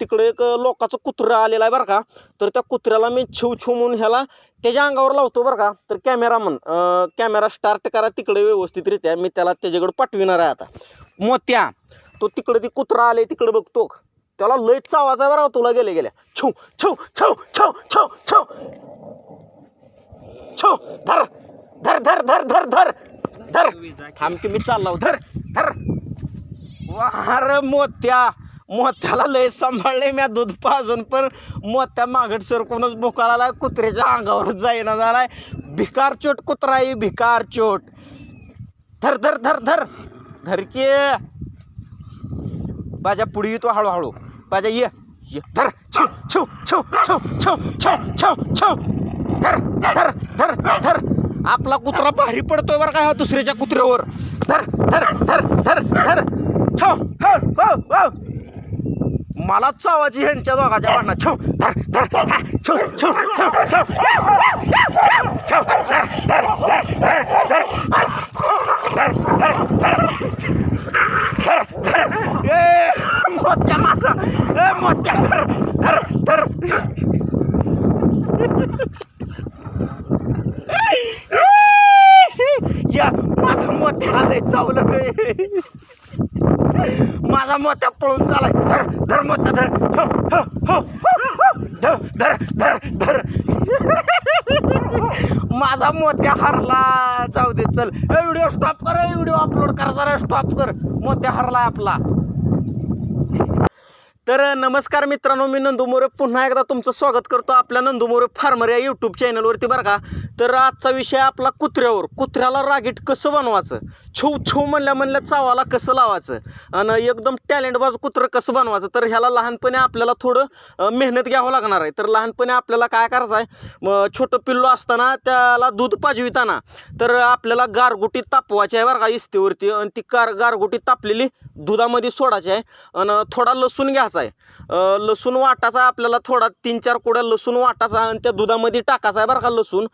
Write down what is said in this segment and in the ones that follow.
तिकडे एक लोकाचं कुत्रं आलेलं आहे बरं का. तर त्या कुत्र्याला मी छिव छिव म्हणून ह्याला त्याच्या अंगावर लावतो बरं का. तर कॅमेरामन कॅमेरा स्टार्ट करा तिकडे व्यवस्थितरित्या. मी त्याला त्याच्याकडे पाठविणार आहे आता. मोत्या. तो तिकडे ती कुत्रा आले तिकडे बघतो त्याला लय चावाचा आहे बरं तुला गेले गेल्या. छव छू छव छव छव छव छव धर धर धर धर धर धर धर. थांब की मी चाललो. धर धर. वार मोत्या. मोत्याला लय सांभाळले म्या दूध पाजून पण मोत्या मागट सरकूनच बोकाला आला कुत्र्याच्या अंगावर जाईना झालाय. भिकार चोट कुत्रा आहे भिकार चोट. धर धर धर धर. धर के. बाजा पुढे येतो हळूहळू. बाजा ये ये. धर. छव छव छव छव छव छव छव छव. धर धर धर धर. आपला कुत्रा भारी पडतोय बरं का ह्या दुसऱ्याच्या कुत्र्यावर. धर धर धर धर. मला चावाची ह्यांच्या दोघाच्या भांडणा. छो छो छो छो माझा. ए धर धर या माझा मोत्या आलंय चावलं माझा मोत्या पळून चालाय. धर धर मोत्या धर. धर धर धर धर. माझा मोत्या हरला? जाऊ दे चल. व्हिडिओ स्टॉप कर व्हिडिओ अपलोड करा जरा स्टॉप कर. मोत्या हरला आपला? तर नमस्कार मित्रांनो मी नंदू मोरे. पुन्हा एकदा तुमचं स्वागत करतो आपल्या नंदू मोरे फार्मर या यूट्यूब चॅनलवरती बरं का. तर आजचा विषय आपला कुत्र्यावर. कुत्र्याला रागीट कसं बनवायचं? छव छव म्हणल्या म्हणल्या चावाला कसं लावायचं? आणि एकदम टॅलेंटबाज कुत्रं कसं बनवायचं? तर ह्याला लहानपणी आपल्याला थोडं मेहनत घ्यावं लागणार आहे. तर लहानपणी आपल्याला काय करायचं आहे? छोटं पिल्लू असताना त्याला दूध पाजविताना तर आपल्याला गारगुटी तापवायची आहे बरं का इस्तीवरती. आणि ती कार गारगुटी तापलेली दुधामध्ये सोडायची आहे. आणि थोडा लसूण घ्यायचा. आहे. लसूण वाटायचा आपल्याला थोडा तीन चार कुड्या लसूण वाटायचा आणि त्या दुधामध्ये टाकायचा आहे बरं का लसूण.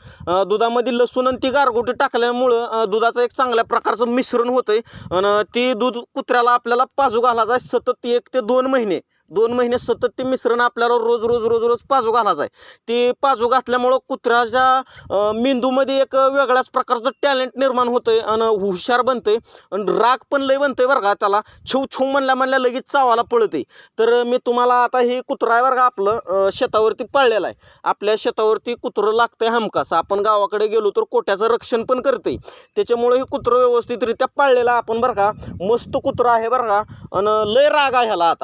दुधामध्ये लसूण आणि ती गारगोटी टाकल्यामुळं दुधाचं एक चांगल्या प्रकारचं मिश्रण होतं आहे आणि ती दूध कुत्र्याला आपल्याला पाजू घालायचं आहे सतत एक ते दोन महिने. दोन महिने सतत ते मिश्रण आपल्याला रोज रोज रोज रोज पाजू घालायचं आहे. ते पाजू घातल्यामुळं कुत्र्याच्या मेंदूमध्ये एक वेगळ्याच प्रकारचं टॅलेंट निर्माण होतंय आणि हुशार बनतंय. आणि राग पण लय बनतंय बरं का त्याला. छेव छू म्हणल्या म्हणल्या लगेच चावाला पळते तर मी तुम्हाला आता हे कुत्रा आहे बरं का आपलं शेतावरती पाळलेलं आहे. आपल्या शेतावरती कुत्रं लागतंय हमखास. आपण गावाकडे गेलो तर कोट्याचं रक्षण पण करते त्याच्यामुळे हे कुत्रं व्यवस्थितरित्या पाळलेलं आपण बरं का. मस्त कुत्रं आहे बरं का. आणि लय राग आहे ह्याला आता.